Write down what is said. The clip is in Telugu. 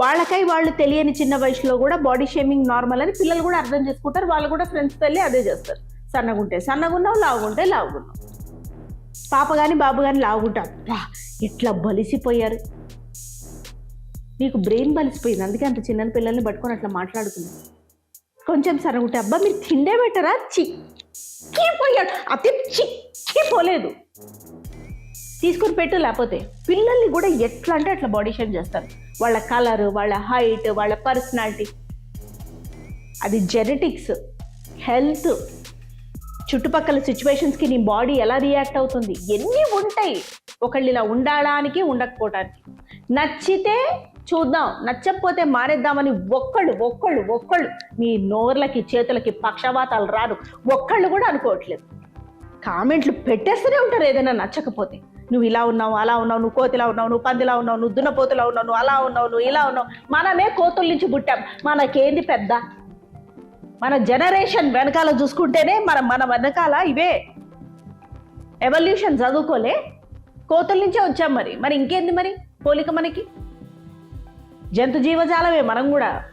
వాళ్ళకై వాళ్ళు తెలియని చిన్న వయసులో కూడా బాడీ షేమింగ్ నార్మల్ అని పిల్లలు కూడా అర్థం చేసుకుంటారు. వాళ్ళు కూడా ఫ్రెండ్స్ వెళ్ళి అదే చేస్తారు. సన్నగుంటే సన్నగున్నావు లావుగుంటే లావుగున్నావు. పాప కానీ బాబు కానీ లావుగుంటారు అబ్బా ఇట్లా బలిసిపోయారు? నీకు బ్రెయిన్ బలిసిపోయింది. అందుకే అంత చిన్న పిల్లల్ని పట్టుకొని అట్లా మాట్లాడుకున్నాను కొంచెం సరగుంటే అబ్బా మీరు తిండే పెట్టరా? చిక్కిపోయాడు అతి చిక్కిపోలేదు తీసుకొని పెట్టు లేకపోతే పిల్లల్ని కూడా ఎట్లా అంటే అట్లా బాడీ షేప్ చేస్తారు. వాళ్ళ కలర్ వాళ్ళ హైట్ వాళ్ళ పర్సనాలిటీ అది జెనెటిక్స్ హెల్త్ చుట్టుపక్కల సిచ్యువేషన్స్కి నీ బాడీ ఎలా రియాక్ట్ అవుతుంది? ఎన్ని ఉంటాయి? ఒకళ్ళు ఇలా ఉండడానికి ఉండకపోవడానికి. నచ్చితే చూద్దాం నచ్చకపోతే మానేద్దామని ఒక్కళ్ళు ఒక్కళ్ళు ఒక్కళ్ళు మీ నోర్లకి చేతులకి పక్షవాతాలు రారు ఒక్కళ్ళు కూడా అనుకోవట్లేదు. కామెంట్లు పెట్టేస్తూనే ఉంటారు ఏదైనా నచ్చకపోతే. నువ్వు ఇలా ఉన్నావు అలా ఉన్నావు నువ్వు కోతిలా ఉన్నావు నువ్వు పందిలా ఉన్నావు నువ్వు దున్నపోతులా ఉన్నావు నువ్వు అలా ఉన్నావు నువ్వు ఇలా ఉన్నావు. మనమే కోతుల నుంచి పుట్టాం. మనకేంది పెద్ద? మన జనరేషన్ వెనకాల చూసుకుంటేనే మన మన వెనకాల ఇవే. ఎవల్యూషన్ చదువుకోలే. కోతుల నుంచే వచ్చాం మరి. మరి ఇంకేంది మరి? పోలిక మనకి? జంతు జీవజాలమే మనం కూడా.